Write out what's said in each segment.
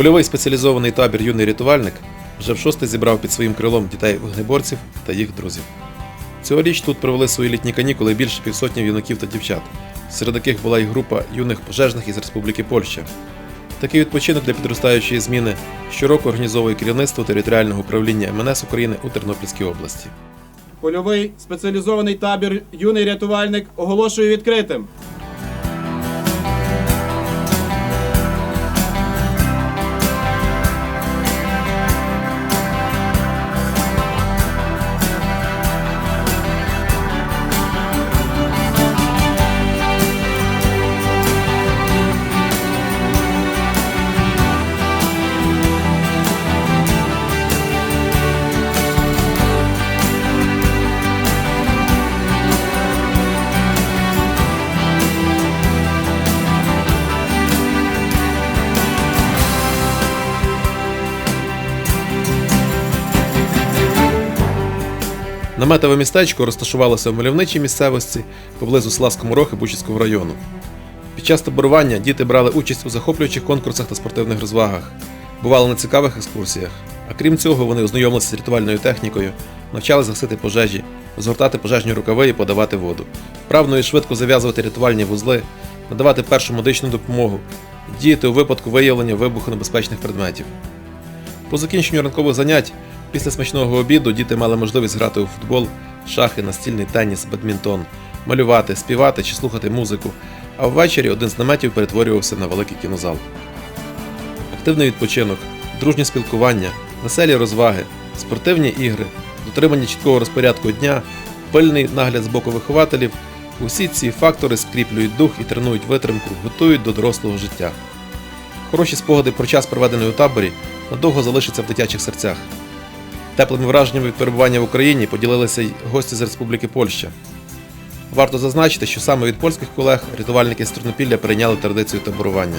Польовий спеціалізований табір Юний рятувальник вже в шосте зібрав під своїм крилом дітей вогнеборців та їх друзів. Цьогоріч тут провели свої літні канікули більше півсотні юнаків та дівчат, серед яких була і група юних пожежних із Республіки Польща. Такий відпочинок для підростаючої зміни щороку організовує керівництво територіального управління МНС України у Тернопільській області. Польовий спеціалізований табір юний рятувальник оголошую відкритим. Наметове містечко розташувалося в мальовничій місцевості поблизу села Скоморохи Бучицького району. Під час таборування діти брали участь у захоплюючих конкурсах та спортивних розвагах, бували на цікавих екскурсіях. А крім цього, вони ознайомилися з рятувальною технікою, навчали гасити пожежі, згортати пожежні рукави і подавати воду, вправно і швидко зав'язувати рятувальні вузли, надавати першу медичну допомогу, діяти у випадку виявлення вибухонебезпечних предметів. По закінченню ранкових занять, після смачного обіду діти мали можливість грати у футбол, шахи, настільний теніс, бадмінтон, малювати, співати чи слухати музику, а ввечері один з наметів перетворювався на великий кінозал. Активний відпочинок, дружнє спілкування, веселі розваги, спортивні ігри, дотримання чіткого розпорядку дня, пильний нагляд з боку вихователів усі ці фактори скріплюють дух і тренують витримку, готують до дорослого життя. Хороші спогади про час, проведений у таборі, надовго залишаться в дитячих серцях. Теплими враженнями від перебування в Україні поділилися й гості з Республіки Польща. Варто зазначити, що саме від польських колег рятувальники з Тернопілля перейняли традицію таборування.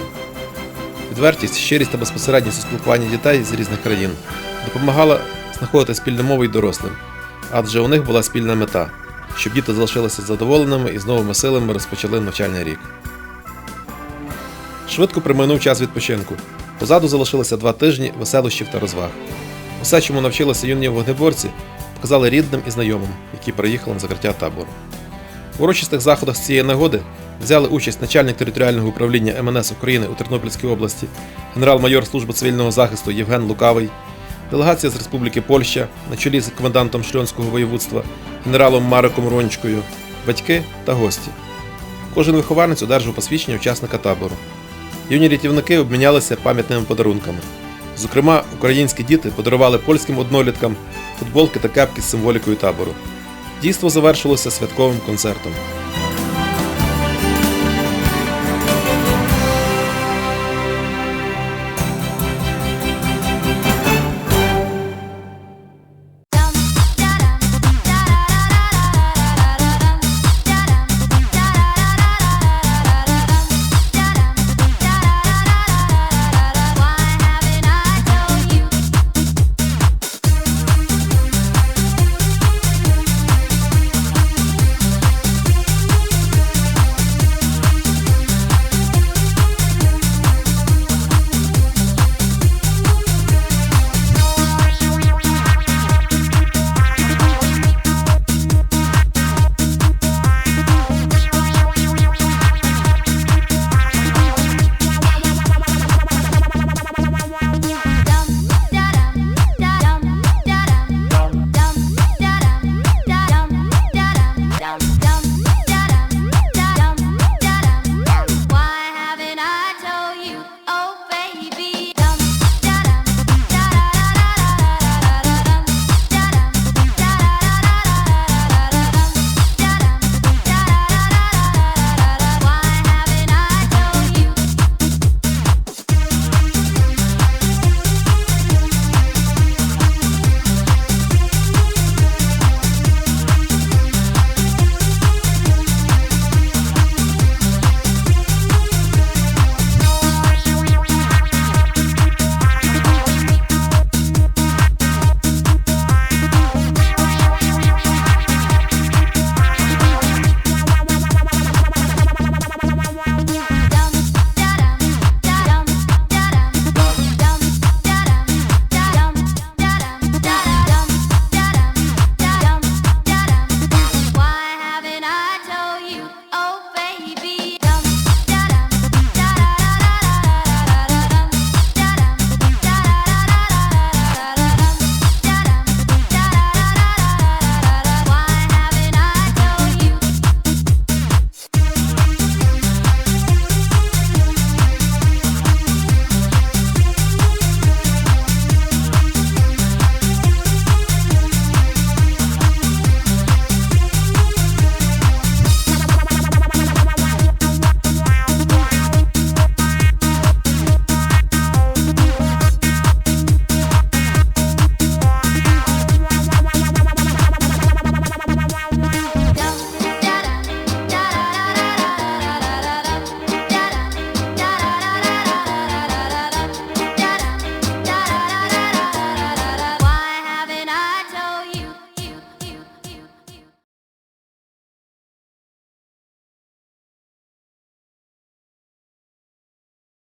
Відвертість, щирість та безпосередність у спілкуванні дітей з різних країн допомагала знаходити спільну мову й дорослим, адже у них була спільна мета, щоб діти залишилися задоволеними і з новими силами розпочали навчальний рік. Швидко приминув час відпочинку. Позаду залишилися два тижні веселощів та розваг. Усе, чому навчилися юні вогнеборці, показали рідним і знайомим, які приїхали на закриття табору. У урочистих заходах з цієї нагоди взяли участь начальник територіального управління МНС України у Тернопільській області, генерал-майор Служби цивільного захисту Євген Лукавий, делегація з Республіки Польща на чолі з комендантом Шльонського воєводства генералом Мариком Рончкою, батьки та гості. Кожен вихованець одержав посвідчення учасника табору. Юні рятівники обмінялися пам'ятними подарунками. Зокрема, українські діти подарували польським одноліткам футболки та кепки з символікою табору. Дійство завершилося святковим концертом.